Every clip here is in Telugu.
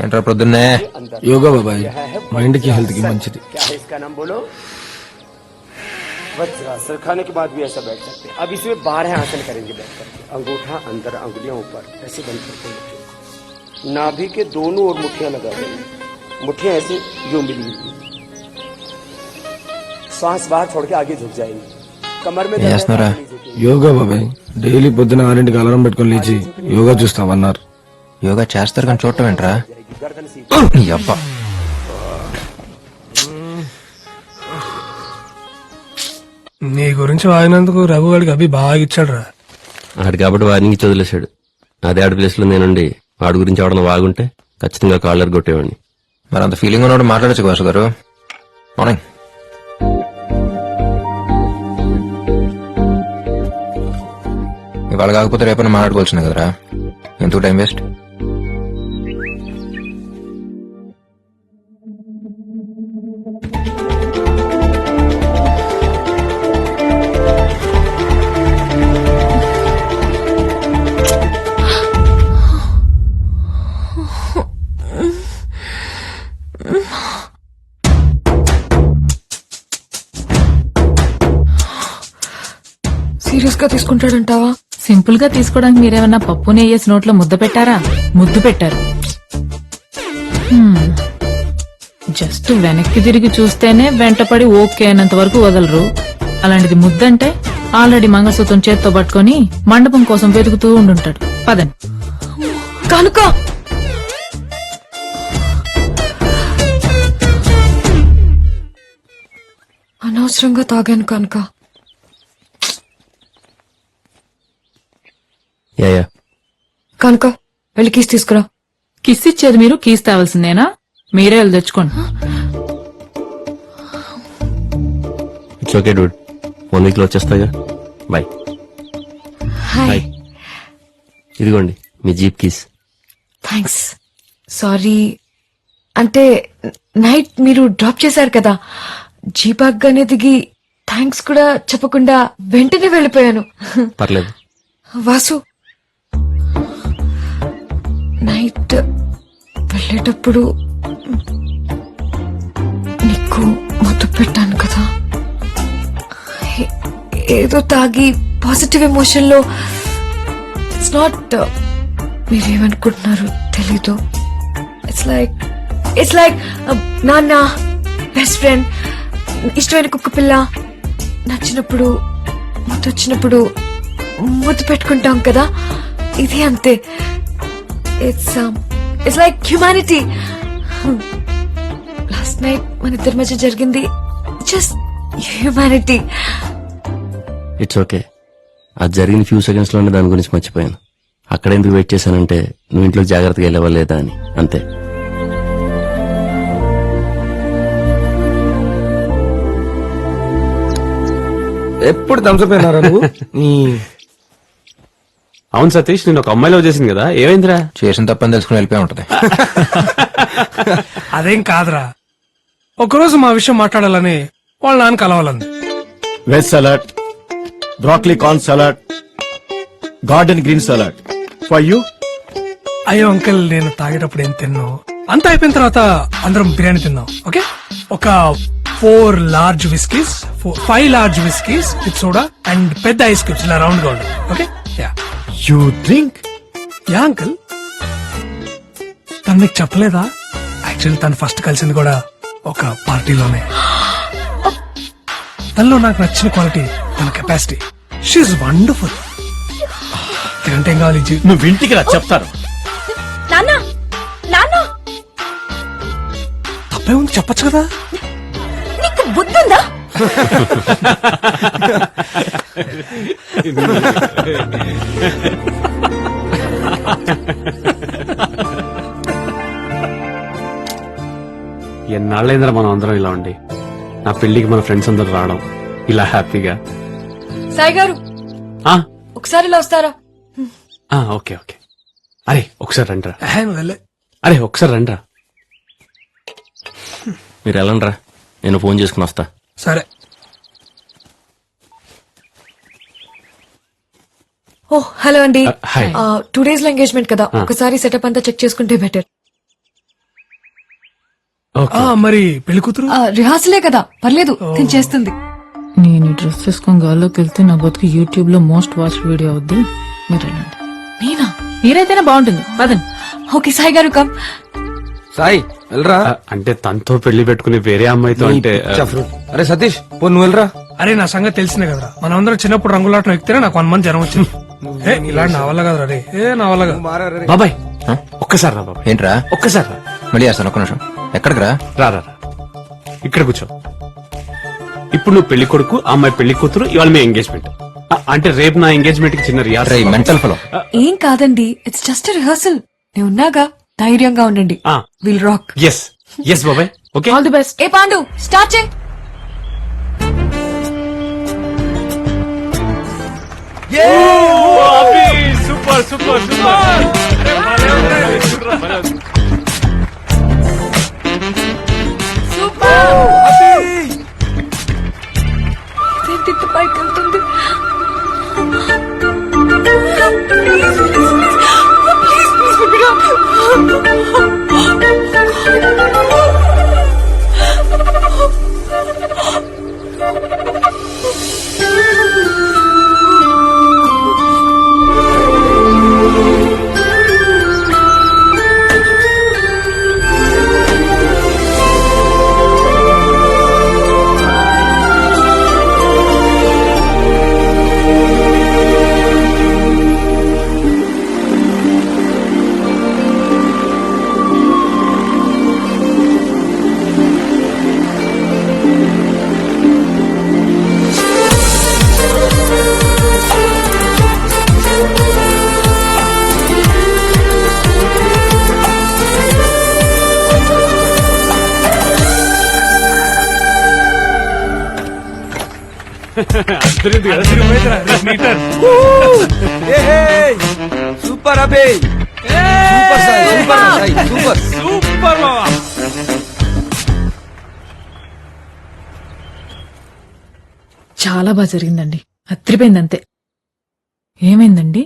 ఏంట్రా పొద్దున్నే యోగా బాబాయ్ మైండ్ కి హెల్త్ కి మంచిది क्या है इसका नाम बोलो वज्रासन खाने के बाद भी ऐसा बैठ सकते हैं अब इसमें बारह आसन करेंगे बैठ करके अंगूठा अंदर अंगुलियां ऊपर ऐसे बंद करके मुट्ठियों को। नाभि के दोनों ओर मुट्ठियां लगा देंगे मुट्ठियां ऐसे यूं मिली हुई श्वास बाहर छोड़ के आगे झुक जाएंगे कमर में दर्द है, Yes, Nora. आगे नहीं झुकेंगे। యోగా బాబాయ్ డైలీ పొద్దున ఆరింటికి అలారం పెట్టుకొని లేచి యోగా చూస్తామన్నారు యోగా చేస్తారు కానీ చూడటం ఏంట్రా? అబ్బ. నీ గురించి వాడినందుకు రఘు వాడికి అభి బాగా ఇచ్చాడు రా ఆడు కాబట్టి వాడిని ఇచ్చి వదిలేశాడు. అదే ఆడి ప్లేస్లో నేనుండి వాడి గురించి ఎవడన్నా బాగుంటే ఖచ్చితంగా కాళ్ళర్ కొట్టేవాడిని. మరి అంత ఫీలింగ్ ఉన్నవాడు మాట్లాడచ్చు కదా గారు మార్నింగ్ ఇవాళ కాకపోతే రేపన్నా మాట్లాడుకోవాల్సిన కదరా? ఎంతో టైం వేస్ట్? తీసుకుంటాడంటావా? సింపుల్గా తీసుకోవడానికి మీరేమన్నా పప్పు నెయ్యేసి నోట్లో ముద్ద పెట్టారా? ముద్దు పెట్టారు. జస్ట్ వెనక్కి తిరిగి చూస్తేనే వెంటపడి ఓకే అయినంత వరకు వదలరు. అలాంటిది ముద్దంటే ఆల్రెడీ మంగళసూత్రం చేత్తో పట్టుకొని మండపం కోసం వెతుకుతూ ఉండుంటాడు. పదండి. కనుక! అనవసరంగా తాగాను కనుక. Yeah yeah. కనుక వెళ్ళి కీస్ తీసుకురా. కిస్ ఇచ్చేది మీరు కీస్ తేవాల్సిందేనా? మీరే వెళ్ళి తెచ్చుకోండి. ఇట్స్ ఓకే డూడ్ వన్ వీక్లో వచ్చేస్తాగా. బాయ్ బాయ్ ఇదిగోండి మీ జీప్ కీస్. థ్యాంక్స్ సారీ అంటే నైట్ మీరు డ్రాప్ చేశారు కదా. జీపాగ్గానే దిగి థ్యాంక్స్ కూడా చెప్పకుండా వెంటనే వెళ్ళిపోయాను. పర్లేదు. వాసు నైట్ వెళ్ళేటప్పుడు నీకు మత్తు పెట్టాను కదా. ఏదో తాగి పాజిటివ్ ఎమోషన్లో ఇట్స్ నాట్ మీరేమనుకుంటున్నారు తెలీదు. ఇట్స్ లైక్ ఇట్స్ లైక్ నాన్న బెస్ట్ ఫ్రెండ్ ఇష్టమైన కుక్క పిల్ల నచ్చినప్పుడు ముద్దు వచ్చినప్పుడు ముద్దు పెట్టుకుంటాం కదా. ఇది అంతే. It's it's like humanity last night మన ఇద్దరి మధ్య జరిగింది జస్ట్ హ్యుమానిటీ ఇట్స్ ఓకే అది జరిగిన ఫ్యూ సెకండ్స్లోనే దాని గురించి మర్చిపోయాను. అక్కడ ఎందుకు వెయిట్ చేశానంటే నువ్వు ఇంట్లో జాగ్రత్తగా వెళ్ళవా లేదా అని. అంతే. ఎప్పుడు దంచపోయినారా నువ్వు? అవును సతీష్ నేను ఒక అమ్మాయిలో చేసింది కదా ఏమైందిరా? చేసిన తప్పని తెలుసుకుని వెళ్ళిపోయి ఉంటది. అదేం కాదురా. ఒకరోజు మా విషయం మాట్లాడాలని వాళ్ళ నాన్న కలవాలంది. Veg salad broccoli corn salad garden green salad for you అయ్యో అంకిల్ నేను తాగేటప్పుడు ఏం తిన్నావు అంతా అయిపోయిన తర్వాత అందరం బిర్యానీ తిందాం ఓకే? ఒక four large whiskies five large whiskies with soda and పెద్ద ఐస్ క్యూబ్స్ ఇలా రౌండ్గా ఉండాలి okay? Yeah. You drink yeah uncle తను నీకు చెప్పలేదా? యాక్చువల్లీ తను ఫస్ట్ కలిసింది కూడా ఒక పార్టీలోనే. తనలో నాకు నచ్చిన క్వాలిటీ తన కెపాసిటీ షీఈ్ వండర్ఫుల్ తినంటే ఏం కావాలి నువ్వు ఇంటికి రా చెప్తాను. తప్పే ఉంది చెప్పొచ్చు కదా? నీకు బుద్ధుందా? ఎన్నాళ్ళైందిరా మనం అందరం ఇలా ఉండి? నా పెళ్ళికి మన ఫ్రెండ్స్ అందరూ రావడం. ఇలా హ్యాపీగా. సాయి గారు ఆ, ఒకసారి ఇలా వస్తారా? ఆ, ఓకే ఓకే. అరే ఒకసారి రండిరా. వెళ్ళే. అరే ఒకసారి రండిరా. మీరు వెళ్ళండిరా. నేను ఫోన్ చేసుకుని వస్తా. సరే. ఓ హలో అండి. Uh, hi. టూ డేస్లో ఎంగేజ్మెంట్ కదా. ఒకసారి సెటప్ అంతా చెక్ చేసుకుంటే బెటర్ ఆ, మరి పెళ్ళి కూతురు? రిహార్సలే కదా. పర్లేదు నేను చేస్తుంది. నేను ఈ డ్రెస్ వేసుకొని గాల్లోకి వెళ్తే నా బతుకు యూట్యూబ్లో మోస్ట్ వాచ్ వీడియో అవుద్ది. మీరు వెళ్ళండి. నేనా? మీరైతేనే బాగుంటుంది. పదండి. ఓకే సాయి గారు కమ్ సాయి వెళ్ళరా? అంటే తనతో పెళ్ళి పెట్టుకుని వేరే అమ్మాయితో అంటే అరే సతీష్ పో నువ్వు వెళ్ళరా? అరే నా సంగతి తెలిసిందే కదరా. మనం అందరం చిన్నప్పుడు రంగులాటం ఎక్కితేనే నాకు వన్ మంత్ జ్వరం వచ్చింది. ఏ ఇలా నా వల్ల కదరా రే. ఏ నా వల్ల కాదు. బాబాయ్ ఒక్కసారి రా బాబాయ్. ఏంట్రా? ఒక్కసారి రా. మళ్ళీ చేస్తాను ఒక్క నిమిషం. ఎక్కడికి రా? రా రా రా. ఇక్కడ కూర్చో. ఇప్పుడు నువ్వు పెళ్ళి కొడుకు ఆ అమ్మాయి పెళ్ళి కూతురు ఇవాళ మీ ఎంగేజ్మెంట్ అంటే రేపు నా ఎంగేజ్మెంట్కి చిన్న రియాజ్ రే మెంటల్ ఫలో ఏం కాదండి ఇట్స్ జస్ట్ రిహార్సల్ నేను ఉన్నాగా ధైర్యంగా ఉండండి. ఆ. విల్ రాక్ ఎస్ ఎస్ బాబాయ్. ఓకే ఆల్ ది బెస్ట్ ఏ పాండు స్టార్ట్ చేయి. సూపర్ సూపర్ సూపర్ ఇంత పైకి వెళ్తుంది సూపర్ అబే super Sai super Sai super. Super బావా చాలా బాగా జరిగిందండి. అత్రిపోయింది అంతే ఏమైందండి?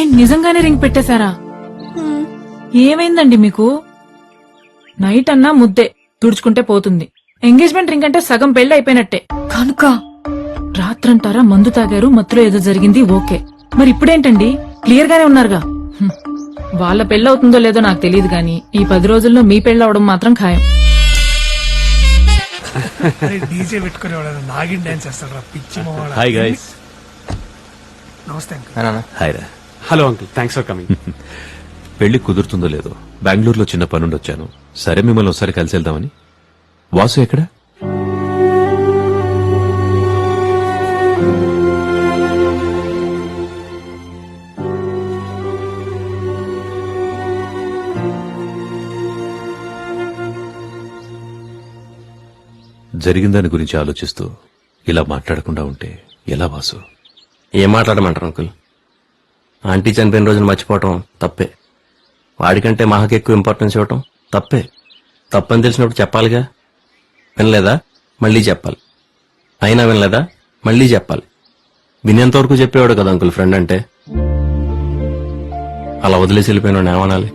ఏం నిజంగానే రింగ్ పెట్టేశారా? ఏమైందండి మీకు? నైట్ అన్నా ముద్దే తుడుచుకుంటే పోతుంది. ఎంగేజ్మెంట్ రింగ్ అంటే సగం పెళ్ళి అయిపోయినట్టే. కనుక? రాత్రంటారా మందు తాగారు మత్తులో ఏదో జరిగింది ఓకే. మరి ఇప్పుడేంటండి? క్లియర్ గానే ఉన్నారుగా? హ్మ్. వాళ్ళ పెళ్ళవుతుందో లేదో నాకు తెలియదు గాని ఈ పది రోజుల్లో మీ పెళ్ళవడం మాత్రం ఖాయం. అరే డీజే పెట్టుకుని నాగిన్ డాన్స్ చేస్తాడు పిచ్చి మావాడు హాయ్ గైస్ నమస్తే అంకుల్. నాన్న హాయ్ రా hello uncle. Thanks for coming పెళ్ళి కుదురుతుందో లేదో బెంగళూరులో చిన్న పనుండొచ్చాను సరే మిమ్మల్ని ఒకసారి కలిసి వెళ్దామని. వాసు ఎక్కడ? జరిగిన దాని గురించి ఆలోచిస్తూ ఇలా మాట్లాడకుండా ఉంటే ఎలా వాసు? ఏం మాట్లాడమంటారు అంకుల్? ఆంటీ చనిపోయిన రోజున మర్చిపోవటం తప్పే. వాడికంటే మహాకి ఎక్కువ ఇంపార్టెన్స్ ఇవ్వటం తప్పే. తప్పని తెలిసినప్పుడు చెప్పాలిగా? వినలేదా? మళ్ళీ చెప్పాలి. అయినా వినలేదా? మళ్ళీ చెప్పాలి. వినేంతవరకు చెప్పేవాడు కదా అంకుల్ ఫ్రెండ్ అంటే? అలా వదిలేసి వెళ్ళిపోయిన ఏమనాలి?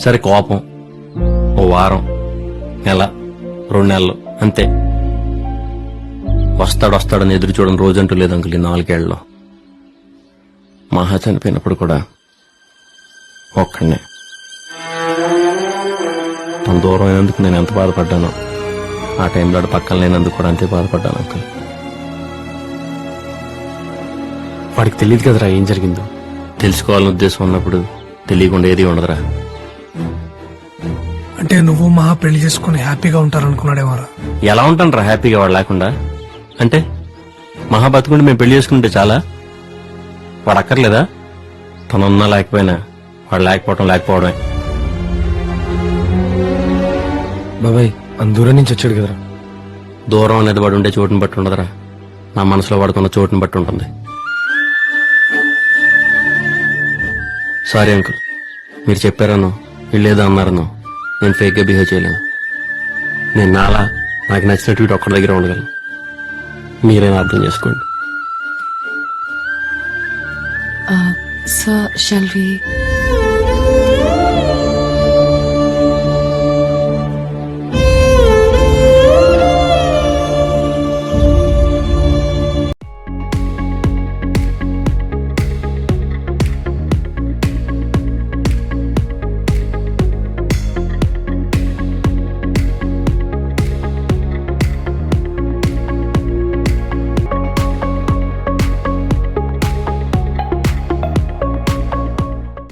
సరే కోపం. ఓ వారం నెల రెండు నెలలు అంతే. వస్తాడు వస్తాడని ఎదురు చూడని రోజంటూ లేదు అంకుల్ ఈ నాలుగేళ్ళలో. మహా చనిపోయినప్పుడు కూడా ఒక్కడనే. తన దూరం అయినందుకు నేను ఎంత బాధపడ్డానో ఆ టైంలో పక్కన లేనందుకు కూడా అంతే బాధపడ్డాను అంకుల్. వాడికి తెలియదు కదరా ఏం జరిగిందో. తెలుసుకోవాలని ఉద్దేశం ఉన్నప్పుడు తెలియకుండా ఏది ఉండదురా. అంటే నువ్వు మహా పెళ్ళి చేసుకుని హ్యాపీగా ఉంటారనుకున్నాడేమోరా ఎలా ఉంటాను రా హ్యాపీగా వాడు లేకుండా? అంటే మహా బతుకుంటే మేము పెళ్ళి చేసుకుంటే చాలా? వాడు అక్కర్లేదా? తనున్నా లేకపోయినా వాడు లేకపోవడం లేకపోవడమే. బాబాయ్ అంత దూరం నుంచి వచ్చాడు కదరా. దూరం అనేది వాడు ఉండే చోటుని బట్టి ఉండదురా. నా మనసులో వాడుకున్న చోటుని బట్టి ఉంటుంది. సారీ అంకుల్ మీరు చెప్పారను వీళ్ళేదో అన్నారను నేను ఫేక్గా బిహేవ్ చేయలేను. నేను నాలా నాకు నచ్చినట్టు ఒక్కడి దగ్గర ఉండగలను. మీరైనా అర్థం చేసుకోండి. వి